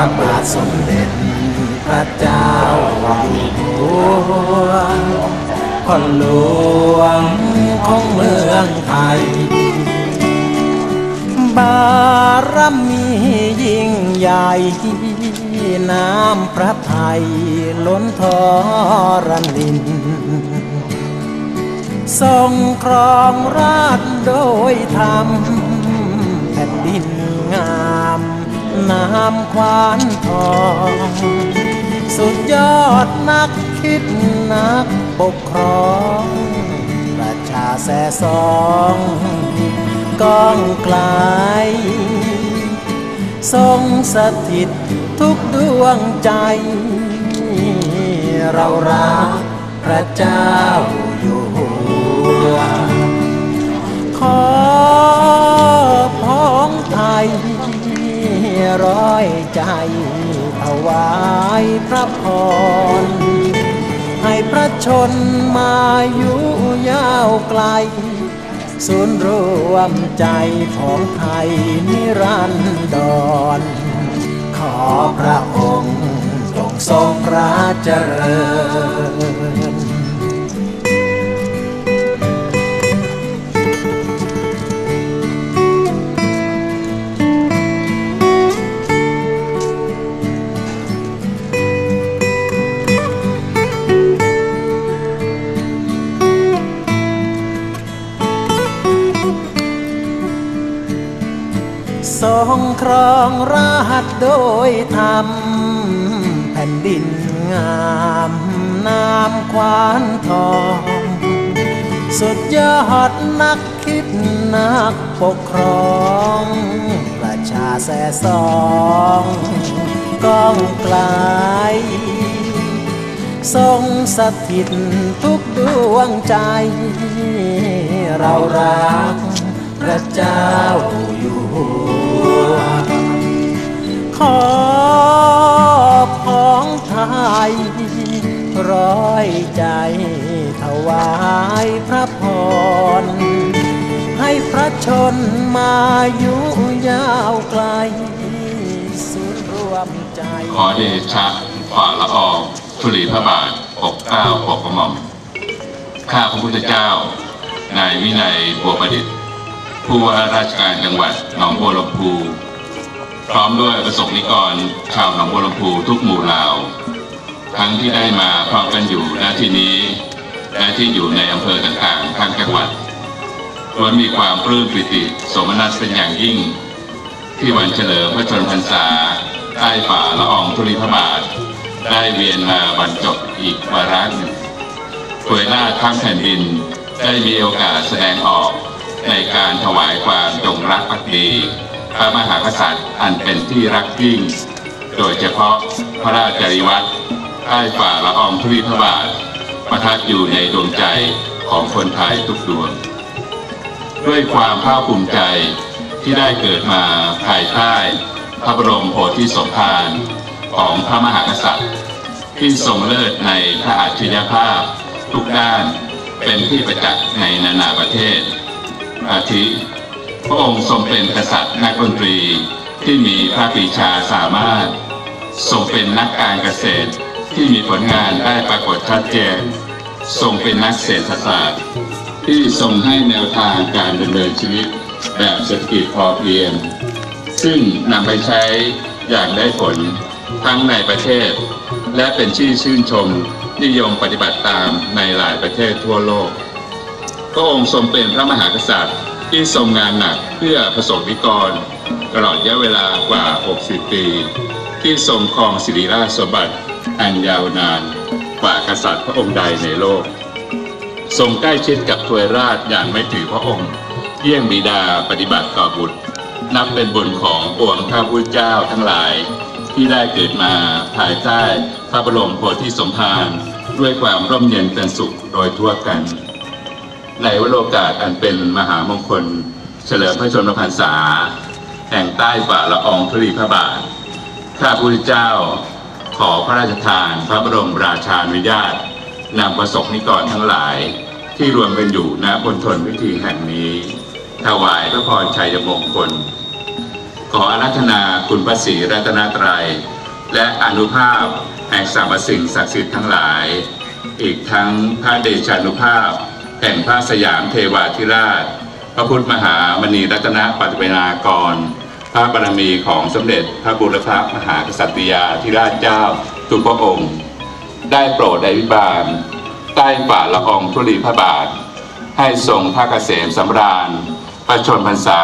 ระบาทสมเด็จพระเจ้าอยู่หัวคนหลวงของเมืองไทย บารมียิ่งใหญ่ น้ำพระทัยล้นทอรันลินทรงครองราชโดยธรรมแผ่นดิน น้ำควานทอง สุดยอดนักคิดนักปกครองประชาแสสองก้องไกลทรงสถิตทุกดวงใจ เรารักพระเจ้าอยู่หัว ร้อยใจถวายพระพร ให้พระชนมาอยู่ยาวไกล ศูนย์รวมใจของไทยนิรันดร ขอพระองค์จงทรงพระเจริญ ยธรรมแผ่นดินงามน้ำควานทอง สุดยอดนักคิดนักปกครอง ประชาแสสองก้องไกลทรงสถิตทุกดวงใจ เรารักพระเจ้าอยู่ ชนมาอยู่ยาวไกลสุดรวมใจ ขอเดชะฝ่าละอองธุลีพระบาทปกเกล้าปกกระหม่อม ข้าพระพุทธเจ้า นายวินัยบัวประดิษฐ์ ผู้ว่าราชการจังหวัดหนองบัวลำพู พร้อมด้วยประสบนิกรชาวหนองบัวลำพูทุกหมู่เหล่าทั้งที่ได้มาพร้อมกันอยู่ณที่นี้ และที่อยู่ในอำเภอต่างๆทางจังหวัด ล้วนมีความปลื้มปิติโสมนัสเป็นอย่างยิ่ง ที่วันเฉลิมพระชนมพรรษาใต้ฝ่าละอองธุลีพระบาท ได้เวียนมาบรรจบอีกวาระหนึ่งถวยหน้าจทั้งแผ่นดินได้มีโอกาสแสดงออกในการถวายความจงรักภักดีพระมหากษัตริย์อันเป็นที่รักยิ่ง โดยเฉพาะพระราชริวัตรใต้ฝ่าละอองธุลีพระบาทประทับอยู่ในดวงใจของคนไทยทุกดวง ด้วยความภาคภูมิใจที่ได้เกิดมาภายใต้พระบรมโพธิสมภารของพระมหากษัตริย์ ที่ทรงเลิศในพระอัจฉริยภาพ ทุกด้านเป็นที่ประจักษ์ในนานาประเทศ อาทิ พระองค์ทรงเป็นกษัตริย์นักดนตรีที่มีพระปีชาสามารถทรงเป็นนักการเกษตรที่มีผลงานได้ปรากฏชัดเจนทรงเป็นนักเศรษฐศาสตร์ ที่ทรงให้แนวทางการดำเนินชีวิตแบบเศรษฐกิจพอเพียง ซึ่งนำไปใช้อย่างได้ผลทั้งในประเทศ และเป็นที่ชื่นชมนิยมปฏิบัติตามในหลายประเทศทั่วโลก พระองค์ทรงเป็นพระมหากษัตริย์ที่ทรงงานหนักเพื่อประสบนิกร ตลอดระยะเวลากว่า 60 ปี ที่ทรงครองสิริราชสมบัติอันยาวนานกว่ากษัตริย์พระองค์ใดในโลก ทรงใกล้ชิดกับทวยราชอย่างไม่ถือพระองค์ เยี่ยงบิดาปฏิบัติต่อบุตร นับเป็นบุญของปวงข้าพุทธเจ้าทั้งหลาย ที่ได้เกิดมาภายใต้พระบรมโพธิสมภารด้วยความร่มเย็นเป็นสุขโดยทั่วกัน ในวโรกาสอันเป็นมหามงคล เฉลิมพระชนมพรรษา แห่งใต้ฝ่าละอองธุลีพระบาท ข้าพุทธเจ้าขอพระราชทานพระบรมราชานุญาต นำประสบนิกรทั้งหลายที่รวมกันอยู่ณบนทนพิธีแห่งนี้ ถวายพระพรชัยมงคล ขออารัธนาคุณพระศรีรัตนตรัย และอนุภาพแห่งสรรพสิ่งศักดิ์สิทธิ์ทั้งหลาย อีกทั้งพระเดชานุภาพ แห่งพระสยามเทวาธิราช พระพุทธมหามณีรัตนปฏิเวนากร พระบารมีของสมเด็จพระบุรพมหากษัตริยาธิราชเจ้าทุกพระองค์ ได้โปรดได้วิบาล ใต้ฝ่าละอองธุลีพระบาท ให้ทรงพระเกษมสำราญ ประชนพรรษา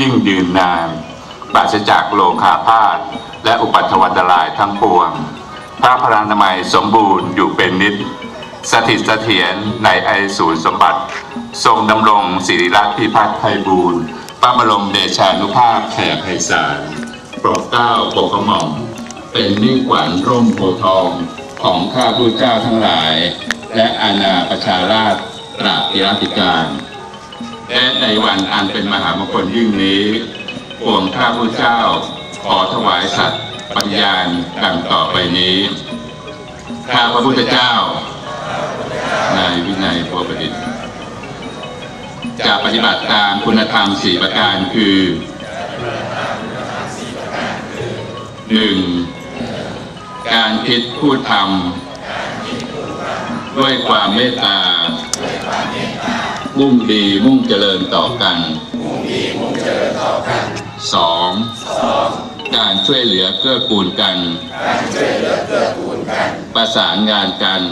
ยิ่งยืนนานปราศจากโลคาพาธและอุปัตถวันตรายทั้งปวง พระพรานามัยสมบูรณ์อยู่เป็นนิดสถิตเสถียรในไอศูนย์สมบัติ ทรงดำรงศิริรัตน์พิพัฒน์ไพบูรณ์พระบรมเดชานุภาพแผ่ไพศาลโปรดเกล้าปกกระหม่อมเป็นนิ่งขวัญร่มโพทอง ของข้าผู้เจ้าทั้งหลาย และอาณาประชาราชตราบิรัติการและในวันอันเป็นมหามงคลยิ่งนี้ปวงข้าพุทธเจ้า ขอถวายสัตย์ปฏิญาณดังต่อไปนี้ข้าพระพุทธเจ้านายวินัยโพประดิษฐ์จะปฏิบัติตามคุณธรรมสี่ประการคือหนึ่ง การคิดพูดทำด้วยความเมตตา มุ่งดีมุ่งเจริญต่อกันสองการช่วยเหลือเกื้อกูลกัน ประสานงานกัน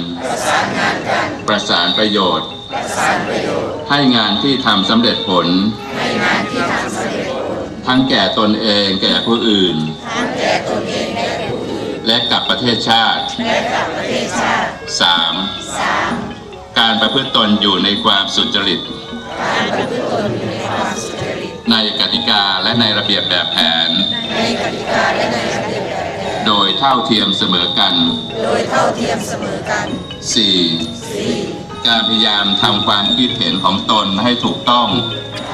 ประสานประโยชน์ ให้งานที่ทำสำเร็จผล ทั้งแก่ตนเองแก่ผู้อื่นและกับประเทศชาติสามการประพฤติตนอยู่ในความสุจริตในกติกาและในระเบียบแบบแผน โดยเท่าเทียมเสมอกัน โดยเท่าเทียมเสมอกัน 4. การพยายามทำความคิดเห็นของตนให้ถูกต้อง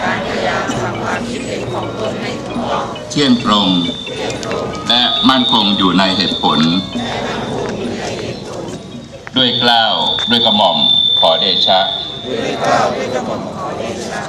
การพยายามทำความคิดเห็นของตนให้ถูกต้อง เที่ยงตรง และมั่นคงอยู่ในเหตุผล ด้วยกล้าวด้วยกระหม่อมขอเดชะด้วยกล้าวด้วยกระหม่อมขอเดชะ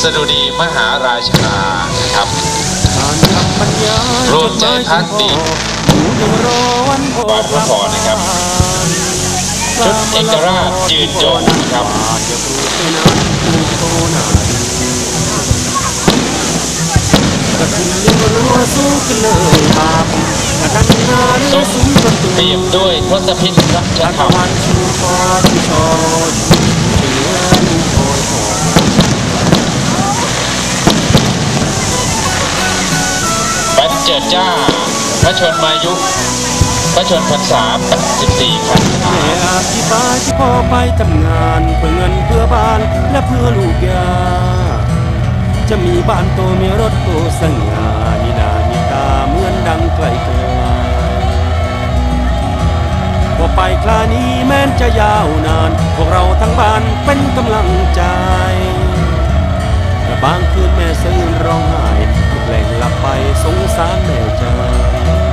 ชุดสดุดีมหาราชานะครับรวมใจพักดีวาดพระพรนะครับชุดเอกราชยืนยงนะครับซุ้มเตรียมด้วยทศพิธรัชธรรม จิดจ้า พระชนมายุ พระชนพรรษา84พรรษาแม่อธิบายที่พ่อไปทำงานเพื่อเงินเพื่อบ้านและเพื่อลูกยา จะมีบ้านโตมีรถโตสง่ามีนามีตาเหมือนดังไกลไกลพอไปคลานี้แม้นจะยาวนาน พวกเราทั้งบ้านเป็นกำลังใจ แต่บางคืนแม่ซื่นร้องไห้ ลับไปสงสารแม่จ้า